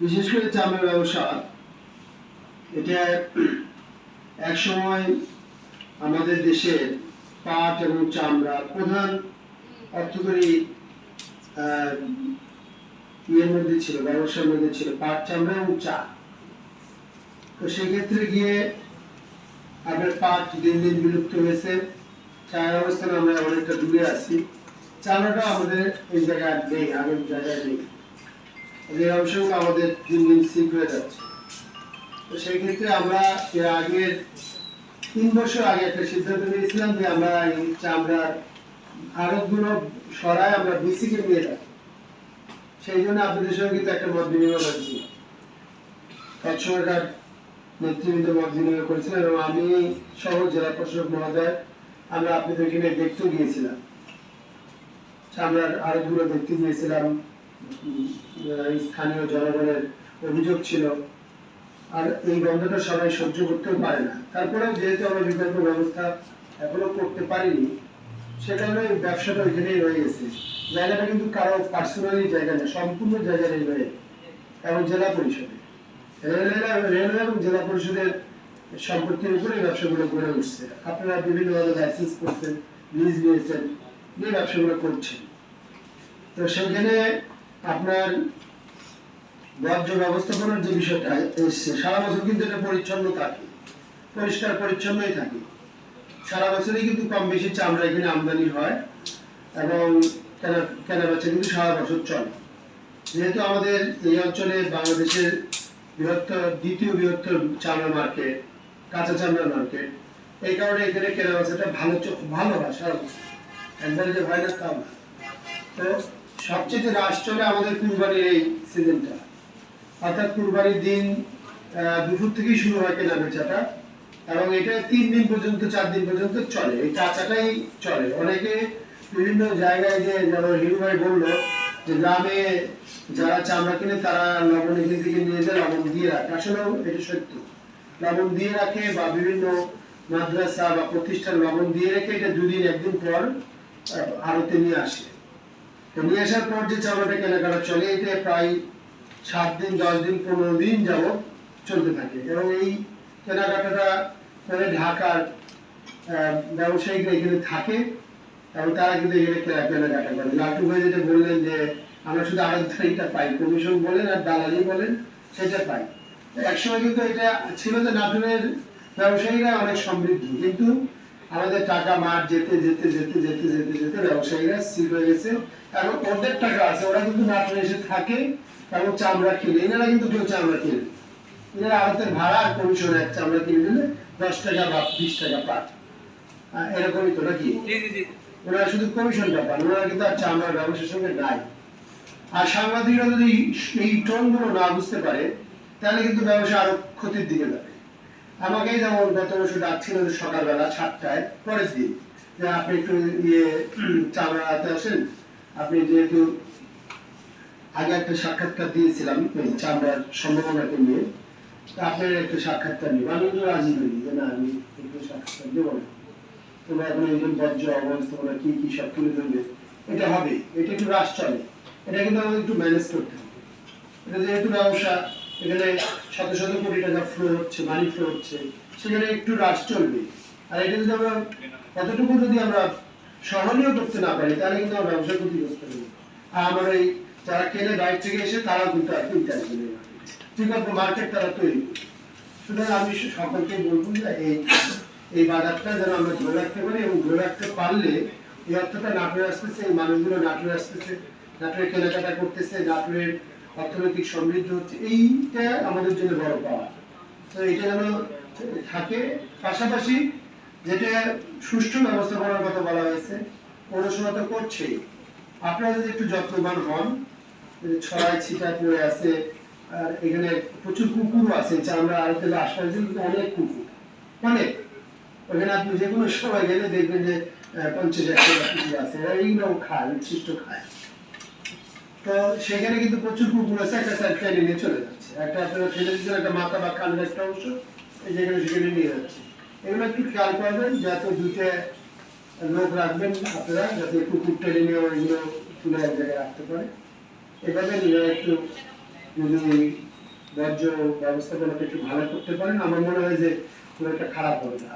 বিশেষ করে চামড়া ব্যবসা। এটা এক সময় আমাদের দেশের পাট এবং চামড়া প্রধান অর্থকরী ইয়ের মধ্যে ছিল, ব্যবসার মধ্যে ছিল, পাট, চামড়া এবং চা। তো সেক্ষেত্রে গিয়ে আপনার পাট দিন দিন বিলুপ্ত হয়েছে। চায়ের অবস্থানে আমরা অনেকটা দূরে আছি। চামড়াটা আমাদের এই জায়গায় নেই, আগের জায়গায় নেই। অংশগুলো আমাদের দিন দিন সিক হয়ে যাচ্ছে। তো সেই আমরা আগের তিন বছর আগে একটা সিদ্ধান্ত নিয়েছিলাম যে আমরা এই চামড়ার আড়তগুলো সরায় আমরা বিসিকে নিয়ে যাব সেই জন্য আপনাদের সঙ্গে কিন্তু একটা মত বিনিময় হয়েছিল তৎসরকার নেতৃবৃন্দ মত বিনিময় করেছিলেন এবং আমি সহ জেলা প্রশাসক মহোদয় আমরা আপনাদের এখানে দেখতে গিয়েছিলাম। চামড়ার আড়তগুলো দেখতে গিয়েছিলাম। স্থানীয় জনগণের অভিযোগ ছিল। আর এই গন্ধটা সবাই সহ্য করতেও পারে না। তারপরেও যেহেতু আমরা বিকল্প ব্যবস্থা এখনও করতে পারিনি, সে কারণে ব্যবসাটা ওইখানেই রয়ে গেছে। জায়গাটা কিন্তু কারও পার্সোনালি জায়গা না, সম্পূর্ণ জায়গা রেলওয়ে এবং জেলা পরিষদে। রেলওয়ে এবং জেলা পরিষদের সম্পত্তির উপরে এই ব্যবসাগুলো গড়ে উঠছে। আপনারা বিভিন্নভাবে লাইসেন্স করছেন লিজ নিয়েছেন, নিয়ে ব্যবসাগুলো করছেন। তো সেখানে আপনার বর্জ্য ব্যবস্থাপনার যে বিষয়টা এসছে, সারা বছর কিন্তু এটা পরিচ্ছন্ন থাকে, পরিষ্কার পরিচ্ছন্নই থাকে। সারা বছরই কিন্তু কম বেশি চামড়া এখানে আমদানি হয় এবং কেনা বেচা কিন্তু সারা বছর চলে। যেহেতু আমাদের এই অঞ্চলে বাংলাদেশের বৃহত্তর, দ্বিতীয় বৃহত্তর চামড়া মার্কেট কাঁচা চামড়া মার্কেট এই কারণে এখানে কেনা বেচাটা ভালো ভালো হয় সারা বছর। একবারে যে হয় না তাও না। তো সবচেয়ে রাশ চলে আমাদের কুরবানির এই সিজনটা অর্থাৎ কুরবানির দিন দুপুর থেকেই শুরু হয় কেনা বেচাটা এবং এটা তিন দিন পর্যন্ত, চার দিন পর্যন্ত চলে। এই চাচাটাই চলে। অনেকে বিভিন্ন জায়গায় যে, যেমন হিরু ভাই বলল যে, গ্রামে যারা চামড়া কিনে, তারা লবণ এখান থেকে নিয়ে যায়, লবণ দিয়ে রাখে। আসলেও এটা সত্য। লবণ দিয়ে রাখে বা বিভিন্ন মাদ্রাসা বা প্রতিষ্ঠান লবণ দিয়ে রেখে এটা দুদিন, একদিন পর আড়তে নিয়ে আসে। তো নিয়ে আসার পর যে চামড়াটা কেনাকাটা চলে এটা প্রায় সাত দিন, দশ দিন, পনেরো দিন যাবত চলতে থাকে। এবং এই কেনাকাটাটা করে ঢাকার ব্যবসায়িকরা এখানে থাকে এবং তারা কিন্তু এখানে কেনা- কেনাকাটা করে। লাটু ভাই যেটা বললেন যে, আমরা শুধু আড়তদারিটা পাই। কমিশন বলেন আর দালালি বলেন, সেটা পাই। একসময় কিন্তু এটা ছিল যে নাটুরের ব্যবসায়ীরা অনেক সমৃদ্ধ। কিন্তু আমাদের টাকা মার যেতে যেতে যেতে যেতে যেতে যেতে ব্যবসায়ীরা স্থির হয়ে গেছে। এবং ওদের টাকা আছে ওরা কিন্তু নাটোরে এসে থাকে এবং চামড়া কিনে। এনারা কিন্তু কেউ চামড়া কিনে এনারা আড়তের ভাড়া আর কমিশন এক চামড়া কিনে দিলে দশ টাকা বা বিশ টাকা আহ, এরকমই তো নাকি? ওনারা শুধু কমিশনটা পান ওনারা কিন্তু আর চামড়ার ব্যবসার সঙ্গে নাই। আর সাংবাদিকরা যদি এই টোনগুলো না বুঝতে পারে তাহলে কিন্তু ব্যবসা আরও ক্ষতির দিকে যাবে। আমাকেই যেমন গত বছর ডাকছিল সকালবেলা সাতটায় পরের দিন। যে আপনি একটু ইয়ে উম, চামড়াতে আসেন আপনি যেহেতু আগে একটা সাক্ষাৎকার দিয়েছিলাম চামড়ার সম্ভাবনাকে নিয়ে তা আপনার একটু সাক্ষাৎকার নিব আমি কিন্তু রাজি হইনি যে না আমি একটু সাক্ষাৎকার দেবো না। তোমরা এখন এই যে বর্জ্য অবস্থাপনা কি কি সব তুলে ধরবে? এটা হবে এটা একটু রাশ চলে। এটা কিন্তু আমাদের একটু ম্যানেজ করতে হবে। এটা যেহেতু ব্যবসা এখানে শত শত কোটি টাকা ফ্লো হচ্ছে মানি ফ্লো হচ্ছে, সেখানে একটু রাশ চলবে। আর এটা যদি আমরা কতটুকু যদি আমরা সহনীয় করতে না পারি, তাহলে কিন্তু আমরা ব্যবসা ক্ষতিগ্রস্ত হবে আর আমার এই যারা কেনে বাইরে থেকে এসে, তারাও কিন্তু আর কিনতে আসবে না। ঠিক আছে মার্কেট তারা তৈরি সুতরাং আমি সকলকে বলব যে এই এই বাজারটা যেন আমরা ধরে রাখতে পারি এবং ধরে রাখতে পারলে এই অর্থটা নাটোরে আসতেছে, এই মানুষগুলো নাটোরে আসতেছে, নাটোরে কেনাকাটা করতেছে, নাটোরের অর্থনৈতিক সমৃদ্ধ হচ্ছে, এইটা আমাদের জন্য বড় পাওয়া। তো এটা যেন থাকে। পাশাপাশি যেটা সুষ্ঠু ব্যবস্থাপনার কথা বলা হয়েছে পৌরসভা তো করছেই। আপনারা যদি একটু যত্নবান হন এই যে ছড়াই ছিটা পড়ে আছে, আর এখানে প্রচুর কুকুর আছে চামড়া আড়তে আশপাশে কিন্তু অনেক কুকুর। অনেক। ওখানে আপনি যে কোনো সময় গেলে দেখবেন যে পঞ্চাশ, একশো কুকুর আছে, এরা এইগুলোও খায় উচ্ছিষ্ট খায়। সেখানে কিন্তু প্রচুর কুকুর আছে, একটা সাইড ফেলে নিয়ে চলে যাচ্ছে। একটা আপনারা ফেলে দিচ্ছেন একটা মাথা বা কানের একটা অংশ যেখানে সেখানে নিয়ে যাচ্ছে। এগুলো একটু খেয়াল করবেন, যাতে দুইটা লোক রাখবেন আপনারা, যাতে কুকুর টেনে নিয়ে এগুলো তুলে এক জায়গায় রাখতে পারে। এভাবে নিয়ে একটু যদি বর্জ্য ব্যবস্থাপনাটা একটু ভালো করতে পারেন, আমার মনে হয় যে খুব একটা খারাপ হবে না।